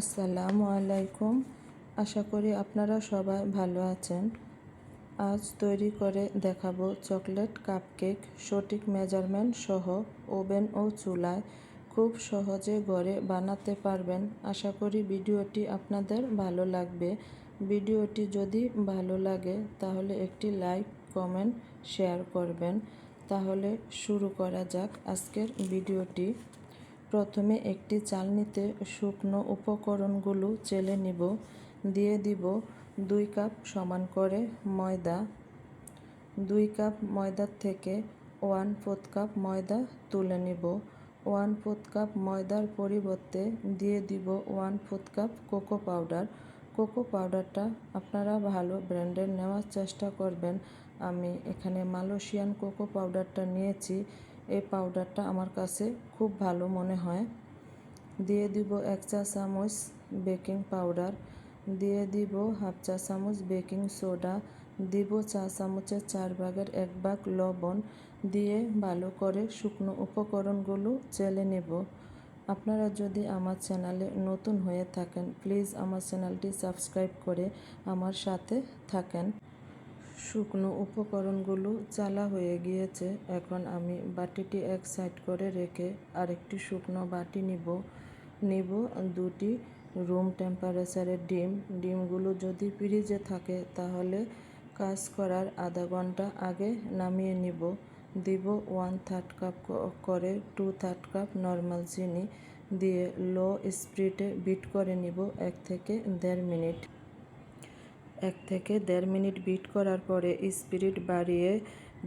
আসসালামু আলাইকুম। আশা করি আপনারা সবাই ভালো আছেন। আজ তৈরি করে দেখাবো চকলেট কাপকেক, সঠিক মেজারমেন্ট সহ ওভেন ও চুলায় খুব সহজে ঘরে বানাতে পারবেন। আশা করি ভিডিওটি আপনাদের ভালো লাগবে। ভিডিওটি যদি ভালো লাগে, তাহলে একটি লাইক, কমেন্ট, শেয়ার করবেন। তাহলে শুরু করা যাক আজকের ভিডিওটি। প্রথমে একটি চালনিতে শুকনো উপকরণগুলো চেলে নিব, দিয়ে দিব দুই কাপ সমান করে ময়দা, দুই কাপ ময়দার থেকে ওয়ান ফোর্থ কাপ ময়দা তুলে নিব। ওয়ান ফোর্থ কাপ ময়দার পরিবর্তে দিয়ে দিব one fourth cup cocoa powder. Cocoa পাউডারটা আপনারা ভালো ব্র্যান্ডের নেওয়ার চেষ্টা করবেন। আমি এখানে মালয়েশিয়ান কোকো পাউডারটা নিয়েছি। এই পাউডারটা আমার কাছে খুব ভালো মনে হয়। দিয়ে দিব এক চা চামচ বেকিং পাউডার দিয়ে দিব হাফ চা চামচ বেকিং সোডা দিব চা চামচের চার ভাগের এক ভাগ লবণ, দিয়ে ভালো করে শুকনো উপকরণগুলো চেলে নেব। আপনারা যদি আমার চ্যানেলে নতুন হয়ে থাকেন প্লিজ আমার চ্যানেলটি সাবস্ক্রাইব করে আমার সাথে থাকেন। শুকনো উপকরণগুলো চালা হয়ে গিয়েছে। এখন আমি বাটিটি এক সাইড করে রেখে আরেকটি শুকনো বাটি নিব। নিব দুটি রুম টেম্পারেচারের ডিম। ডিমগুলো যদি ফ্রিজে থাকে তাহলে কাজ করার আধা ঘণ্টা আগে নামিয়ে নিব। দিব ওয়ান থার্ড কাপ করে টু থার্ড কাপ নর্মাল চিনি। দিয়ে লো স্পিডে বিট করে নিব এক থেকে দেড় মিনিট। এক থেকে দেড় মিনিট বিট করার পরে স্পিরিট বাড়িয়ে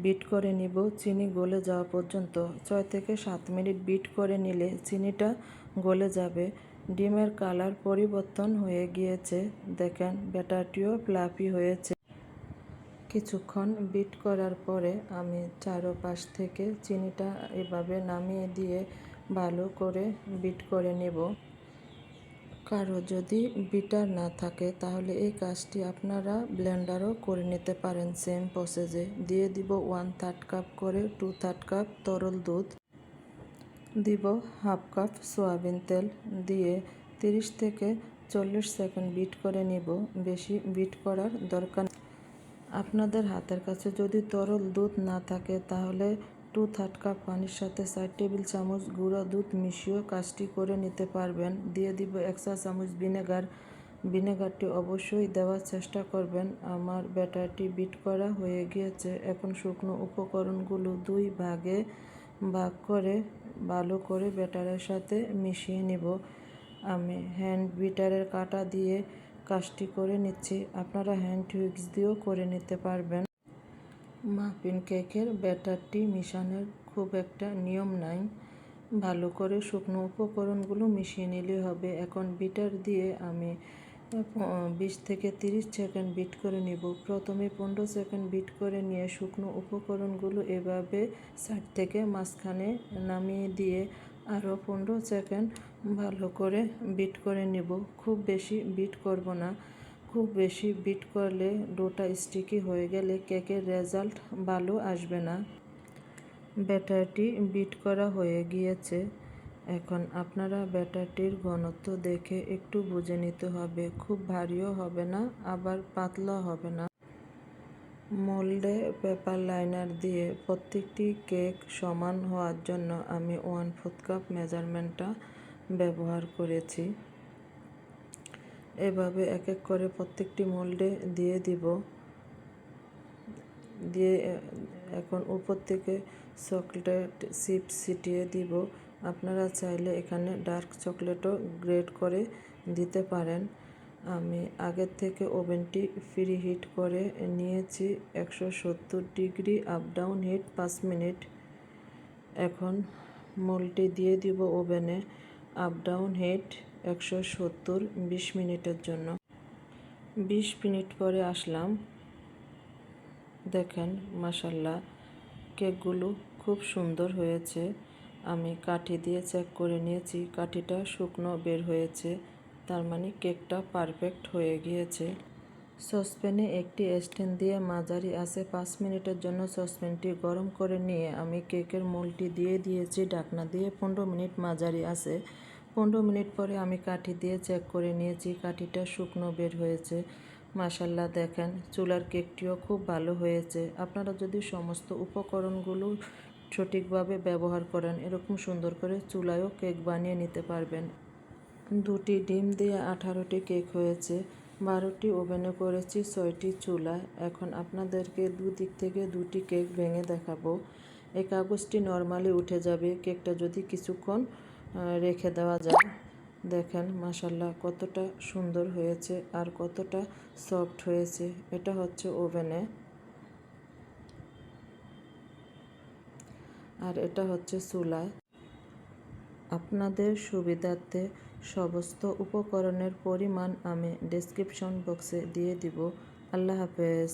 বিট করে নিব। চিনি গলে যাওয়া পর্যন্ত। ছয় থেকে সাত মিনিট বিট করে নিলে চিনিটা গলে যাবে। ডিমের কালার পরিবর্তন হয়ে গিয়েছে। দেখেন, ব্যাটারটিও ফ্লাফি হয়েছে। কিছুক্ষণ বিট করার পরে আমি চারোপাশ থেকে চিনিটা এভাবে নামিয়ে দিয়ে ভালো করে বিট করে নেব। কারও যদি বিটার না থাকে, তাহলে এই কাজটি আপনারা ব্লেন্ডারও করে নিতে পারেন সেম প্রসেসে। দিয়ে দিব ওয়ান থার্ড কাপ করে টু থার্ড কাপ তরল দুধ। দিব হাফ কাপ সয়াবিন তেল। দিয়ে তিরিশ থেকে চল্লিশ সেকেন্ড বিট করে নিব। বেশি বিট করার দরকার আপনাদের হাতের কাছে যদি তরল দুধ না থাকে, তাহলে টু থার্ড কাপ, পানির সাথে চার টেবিল চামচ গুঁড়া দুধ মিশিয়েও কাজটি করে নিতে পারবেন। দিয়ে দিব এক চা চামচ ভিনেগার। ভিনেগারটি অবশ্যই দেওয়ার চেষ্টা করবেন। আমার ব্যাটারটি বিট করা হয়ে গিয়েছে। এখন শুকনো উপকরণগুলো দুই ভাগে ভাগ করে ভালো করে ব্যাটারের সাথে মিশিয়ে নিব। আমি হ্যান্ড বিটারের কাটা দিয়ে কাজটি করে নিচ্ছি। আপনারা হ্যান্ড হুইক্স দিয়েও করে নিতে পারবেন। মাফিন কেকের ব্যাটারটি মিশানোর খুব একটা নিয়ম নাই। ভালো করে শুকনো উপকরণগুলো মিশিয়ে নিলে হবে। এখন বিটার দিয়ে আমি বিশ থেকে তিরিশ সেকেন্ড বিট করে নিব। প্রথমে পনেরো সেকেন্ড বিট করে নিয়ে শুকনো উপকরণগুলো এভাবে সাইড থেকে মাঝখানে নামিয়ে দিয়ে আরও পনেরো সেকেন্ড ভালো করে বিট করে নিব। খুব বেশি বিট করব না। খুব বেশি বিট করলে ডোটা স্টিকি হয়ে গেলে কেকের রেজাল্ট ভালো আসবে না। ব্যাটারটি বিট করা হয়ে গিয়েছে। এখন আপনারা ব্যাটারটির ঘনত্ব দেখে একটু বুঝে নিতে হবে। খুব ভারীও হবে না, আবার পাতলা হবে না। মোল্ডে পেপার লাইনার দিয়ে প্রত্যেকটি কেক সমান হওয়ার জন্য আমি ওয়ান ফোর্থ কাপ মেজারমেন্টটা ব্যবহার করেছি। এভাবে এক এক করে প্রত্যেকটি মোল্ডে দিয়ে দিব। দিয়ে এখন উপর থেকে চকলেট চিপস ছিটিয়ে দিব। আপনারা চাইলে এখানে ডার্ক চকলেটও গ্রেড করে দিতে পারেন। আমি আগের থেকে ওভেনটি ফ্রি হিট করে নিয়েছি। একশো সত্তর ডিগ্রি আপ ডাউন হিট পাঁচ মিনিট। এখন মোলটি দিয়ে দিব ওভেনে। Up down heat. একশো সত্তর বিশ মিনিটের জন্য। বিশ মিনিট পরে আসলাম। দেখেন মাসাল্লাহ কেকগুলো খুব সুন্দর হয়েছে। আমি কাঠি দিয়ে চেক করে নিয়েছি, কাঠিটা শুকনো বের হয়েছে। তার মানে কেকটা পারফেক্ট হয়ে গিয়েছে। সসপ্যানে একটি স্ট্যান্ড দিয়ে মাঝারি আছে। পাঁচ মিনিটের জন্য সসপ্যানটি গরম করে নিয়ে আমি কেকের মোলটি দিয়ে দিয়েছি। ঢাকনা দিয়ে পনেরো মিনিট মাঝারি আছে। পনেরো মিনিট পরে আমি কাঠি দিয়ে চেক করে নিয়েছি, কাঠিটা শুকনো বের হয়েছে। মাসাল্লাহ দেখেন, চুলার কেকটিও খুব ভালো হয়েছে। আপনারা যদি সমস্ত উপকরণগুলো সঠিকভাবে ব্যবহার করেন, এরকম সুন্দর করে চুলায়ও কেক বানিয়ে নিতে পারবেন। দুটি ডিম দিয়ে আঠারোটি কেক হয়েছে, বারোটি ওভেনে করেছি, ছয়টি চুলা এখন আপনাদেরকে দুদিক থেকে দুটি কেক ভেঙে দেখাবো। এই কাগজটি নর্মালি উঠে যাবে, কেকটা যদি কিছুক্ষণ রেখে দেওয়া যায়। দেখেন মাসাল্লাহ কতটা সুন্দর হয়েছে আর কতটা সফট হয়েছে। এটা হচ্ছে ওভেনে আর এটা হচ্ছে চুলায়। আপনাদের সুবিধার্থে সমস্ত উপকরণের পরিমাণ আমি ডেসক্রিপশন বক্সে দিয়ে দিব। আল্লাহ হাফেজ।